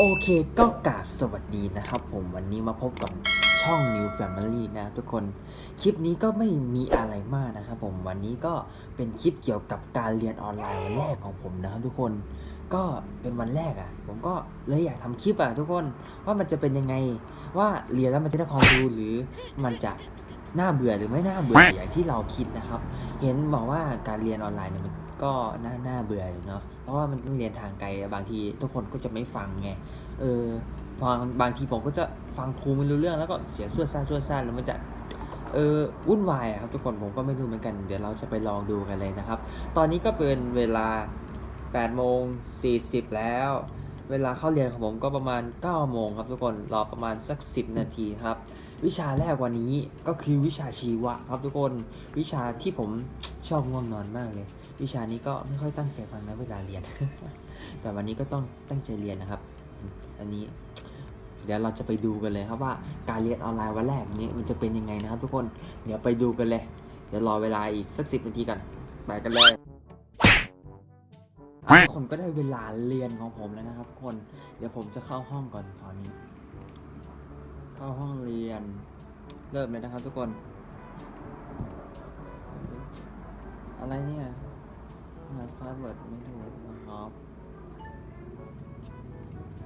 โอเคก็กราบสวัสดีนะครับผมวันนี้มาพบกับช่อง New Family นะครับทุกคนคลิปนี้ก็ไม่มีอะไรมากนะครับผมวันนี้ก็เป็นคลิปเกี่ยวกับการเรียนออนไลน์วันแรกของผมนะครับทุกคนก็เป็นวันแรกอะ่ะ ผมก็เลยอยากทำคลิปอะ่ะทุกคนว่ามันจะเป็นยังไงว่าเรียนแล้วมันจะได้ความรู้หรือมันจะน่าเบื่อหรือไม่น่าเบื่ออย่างที่เราคิดนะครับ เห็นบอกว่าการเรียนออนไลน์เนี่ยมัน ก็น่าน่าเบื่ออยู่เนาะเพราะว่ามันต้องเรียนทางไกลบางทีทุกคนก็จะไม่ฟังไงเออพอบางทีผมก็จะฟังครูไม่รู้เรื่องแล้วก็เสียงส่วนซ่าส่วนซ่าแล้วมันจะเออวุ่นวายครับทุกคนผมก็ไม่รู้เหมือนกัน เดี๋ยวเราจะไปลองดูกันเลยนะครับ ตอนนี้ก็เป็นเวลา8โมง40 แล้ว เวลาเข้าเรียนของผมก็ประมาณ9โมงครับทุกคนรอประมาณสัก 10 นาทีครับ วิชาแรกวันนี้ก็คือวิชาชีวะครับทุกคนวิชาที่ผมชอบง่วงนอนมากเลย วิชานี้ก็ไม่ค่อยตั้งใจฟังนะเวลาเรียน แต่วันนี้ก็ต้องตั้งใจเรียนนะครับ อันนี้ เดี๋ยวเราจะไปดูกันเลยครับว่าการเรียนออนไลน์วันแรกนี้มันจะเป็นยังไงนะครับ ทุกคนเดี๋ยวไปดูกันเลย เดี๋ยวรอเวลาอีกสักสิบนาทีกันไปกันเลยทุกคนก็ได้เวลาเรียนของผมแล้วนะครับคน เดี๋ยวผมจะเข้าห้องก่อนตอนนี้ เข้าห้องเรียน เริ่มเลยนะครับทุกคน อะไรเนี่ยหาพาสเวิร์ดไม่ถูกนะครับ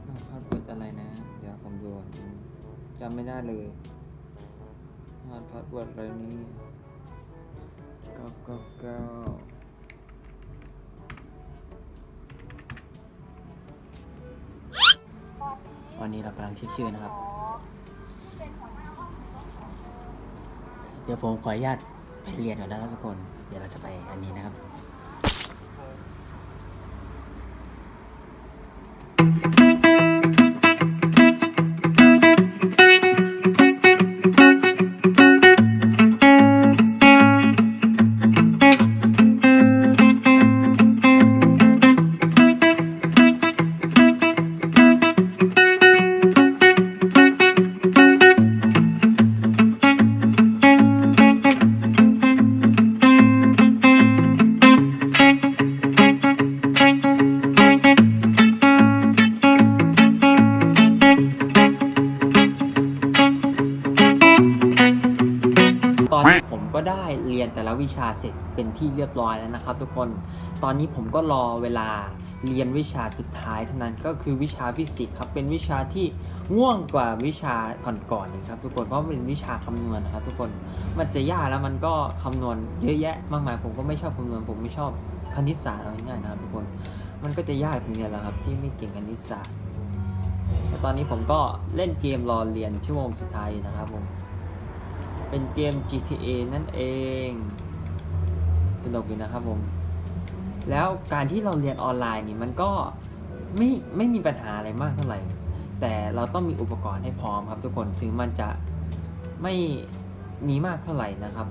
หาพาสเวิร์ดอะไรนะ เดี๋ยวผมดูจำไม่ได้เลยหาพาสเวิร์ดอะไรนี่เก้าเก้าเก้าวันนี้เรากำลังเช็คชื่อนะครับ เดี๋ยวผมขออนุญาตไปเรียนก่อนนะครับทุกคน เดี๋ยวเราจะไปอันนี้นะครับ อนนี้ผมก็ได้เรียนแต่ละวิชาเสร็จเป็นที่เรียบร้อยแล้วนะครับ ทุกคน ตอนนี้ผมก็รอเวลาเรียนวิชาสุดท้ายเท่านั้นก็คือวิชาฟิสิกส์ครับ เป็นวิชาที่ง่วงกว่าวิชาก่อนๆนะครับ ทุกคน เพราะมันเป็นวิชาคำนวณนะครับ ทุกคน มันจะยากแล้วมันก็คำนวณเยอะแยะมากมาย ผมก็ไม่ชอบคำนวณ ผมไม่ชอบคณิตศาสตร์เอาง่ายๆนะครับ ทุกคน มันก็จะยากตรงนี้แหละครับ ที่ไม่เก่งคณิตศาสตร์แต่ตอนนี้ผมก็เล่นเกมรอเรียนชั่วโมงสุดท้ายนะครับผม เป็นเกม GTA นั่นเอง สนุกอยู่นะครับผม แล้วการที่เราเรียนออนไลน์นี่มันก็ไม่ไม่มีปัญหาอะไรมากเท่าไหร่ แต่เราต้องมีอุปกรณ์ให้พร้อมครับทุกคน ถึงมันจะไม่มีมากเท่าไหร่นะครับ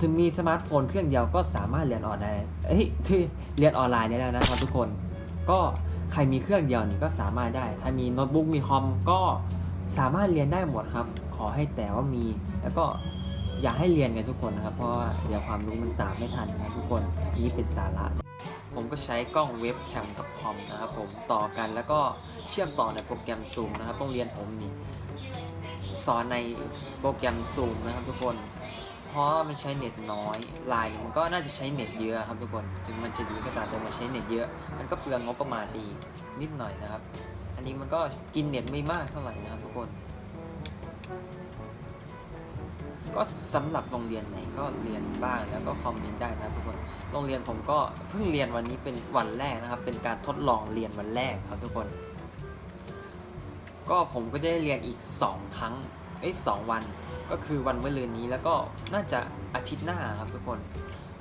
ถึงมีสมาร์ทโฟนเครื่องเดียวก็สามารถเรียนออนไลน์ เอ้ยที่เรียนออนไลน์ได้แล้วนะครับทุกคน ก็ใครมีเครื่องเดียวนี่ก็สามารถได้ ใครมีโน้ตบุ๊กมีคอมก็สามารถเรียนได้หมดครับ อให้แต่ว่ามี แล้วก็อยากให้เรียนกันทุกคนนะครับ เพราะว่าเดี๋ยวความรู้มันตามไม่ทันนะทุกคนอันนี้เป็นสาระผมก็ใช้กล้องเว็บแคมกับคอมนะครับผมต่อกันแล้วก็เชื่อมต่อในโปรแกรม Zoom นะครับต้องเรียนผมนี่สอนในโปรแกรม Zoom นะครับทุกคน เพราะมันใช้เน็ตน้อยไลน์มันก็น่าจะใช้เน็ตเยอะครับทุกคนถึงมันจะดีก็ตามแต่มันใช้เน็ตเยอะ มันก็เปลืองงบประมาณดีนิดหน่อยนะครับ อันนี้มันก็กินเน็ตไม่มากเท่าไหร่นะครับทุกคน ก็สำหรับโรงเรียนไหนก็เรียนบ้างแล้วก็คอมเมนต์ได้นะทุกคน โรงเรียนผมก็เพิ่งเรียนวันนี้เป็นวันแรกนะครับ เป็นการทดลองเรียนวันแรกครับทุกคน ก็ผมก็จะได้เรียนอีก 2 ครั้งเอ้ยสองวันก็คือวันเมะรืนนี้แล้วก็น่าจะอาทิตย์หน้าครับทุกคน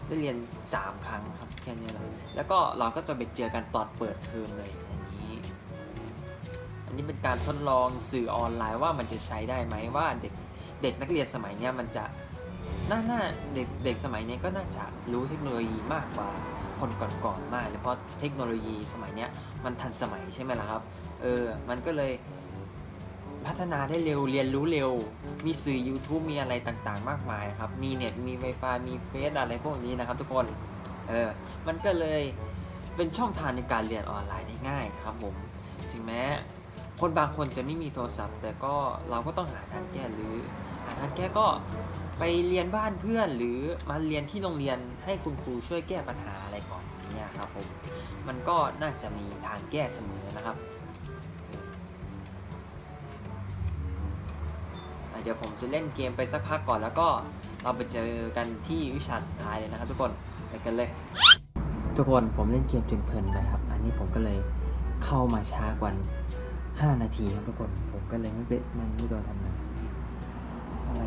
ได้เรียน 3 ครั้งครับแค่นี้แหละแล้วก็เราก็จะไปเจอกันตอนเปิดเทอมเลยอย่างนี้ อันนี้เป็นการทดลองสื่อออนไลน์ว่ามันจะใช้ได้ไหมว่าเด็ก เด็กนักเรียนสมัยนี้มันจะน่าน่าเด็กเด็กสมัยนี้ก็น่าจะรู้เทคโนโลยีมากกว่าคนก่อนๆมากเลยเพราะเทคโนโลยีสมัยนี้มันทันสมัยใช่ไหมล่ะครับเออมันก็เลยพัฒนาได้เร็วเรียนรู้เร็ว มีสื่อ YouTube มีอะไรต่างๆ มากมายครับ มีเน็ตมี Wi-Fi มีเฟซอะไรพวกนี้นะครับทุกคนเออมันก็เลยเป็นช่องทางในการเรียนออนไลน์ได้ง่ายครับผมถึงแม้ คนบางคนจะไม่มีโทรศัพท์ แต่ก็เราก็ต้องหาทางแก้หรือหาทางแก้ก็ไปเรียนบ้านเพื่อน หรือมาเรียนที่โรงเรียนให้คุณครูช่วยแก้ปัญหาอะไรก่อนเนี่ยครับผมมันก็น่าจะมีทางแก้เสมอนะครับเดี๋ยวผมจะเล่นเกมไปสักพักก่อนแล้วก็เราไปเจอกันที่วิชาสุดท้ายเลยนะครับ ทุกคนไปกันเลย ทุกคนผมเล่นเกมจนเพลินไปครับ อันนี้ผมก็เลยเข้ามาช้ากว่า 5 นาทีครับทุกคน ผมก็เลยไม่เป็นไม่ไม่โดนทำงานอะไร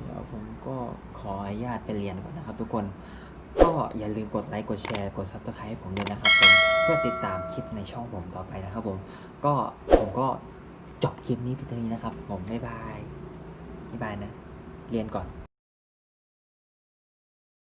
เดี๋ยวผมก็ขออนุญาตไปเรียนก่อนนะครับทุกคน ก็อย่าลืมกดไลค์ กดแชร์ กด subscribe ให้ผมด้วยนะครับผมเพื่อติดตามคลิปในช่องผมต่อไปนะครับผม ก็ผมก็จบคลิปนี้เพียงเท่านี้นะครับ ผมบ๊ายบายบ๊ายบายนะ เรียนก่อน